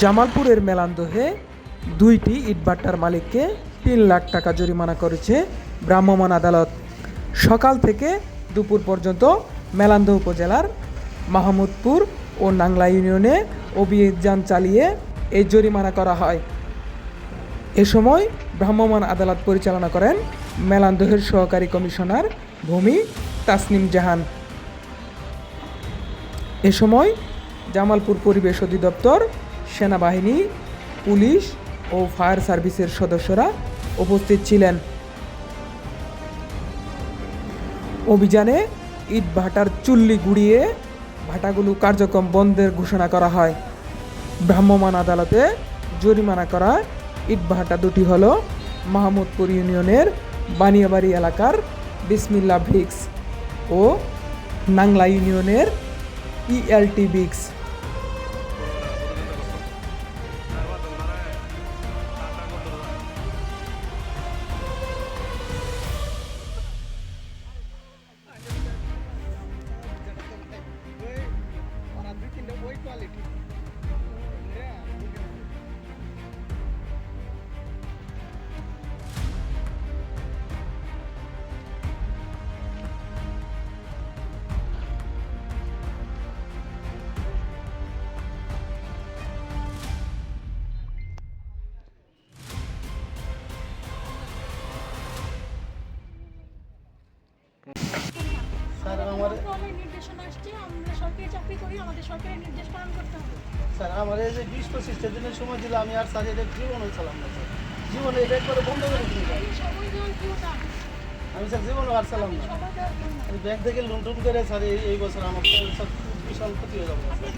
জামালপুরের মেলান্দহে দুইটি ইটভাটার মালিককে তিন লাখ টাকা জরিমানা করেছে ভ্রাম্যমাণ আদালত। সকাল থেকে দুপুর পর্যন্ত মেলান্দহ উপজেলার মাহমুদপুর ও নাংলা ইউনিয়নে অভিযান চালিয়ে এই জরিমানা করা হয়। এ সময় ভ্রাম্যমাণ আদালত পরিচালনা করেন মেলান্দহের সহকারী কমিশনার ভূমি তাসনিম জাহান। এ সময় জামালপুর পরিবেশ অধিদপ্তর, সেনাবাহিনী, পুলিশ ও ফায়ার সার্ভিসের সদস্যরা উপস্থিত ছিলেন। অভিযানে ইট ভাটার চুল্লি গুড়িয়ে ভাটাগুলো কার্যক্রম বন্ধের ঘোষণা করা হয়। ভ্রাম্যমাণ আদালতে জরিমানা করা ইট ভাটা দুটি হল মাহমুদপুর ইউনিয়নের বানিয়াবাড়ি এলাকার বিসমিল্লা ভিক্স। ও নাংলা ইউনিয়নের ইএলটি বিক্স স্যার আমার ক্রমে আসছে আমরা সরকারি চাকরি করি আমাদের সরকারি নির্দেশ পালন করতে হবে। স্যার আমার এই যে বিশ পঁচিশটা দিনের সময় দিলে আমি আর স্যার এটা জীবনে চালাম না স্যার। জীবনে এটা একবারে বন্ধ করে দিন সময় দেওয়ার কেউ না আমি স্যার জীবনে আর চালাম না। আমি ব্যাংক থেকে লোন টোন করে স্যার এই এই বছর আমার স্যার বিশাল ক্ষতি হয়ে যাবে। স্যার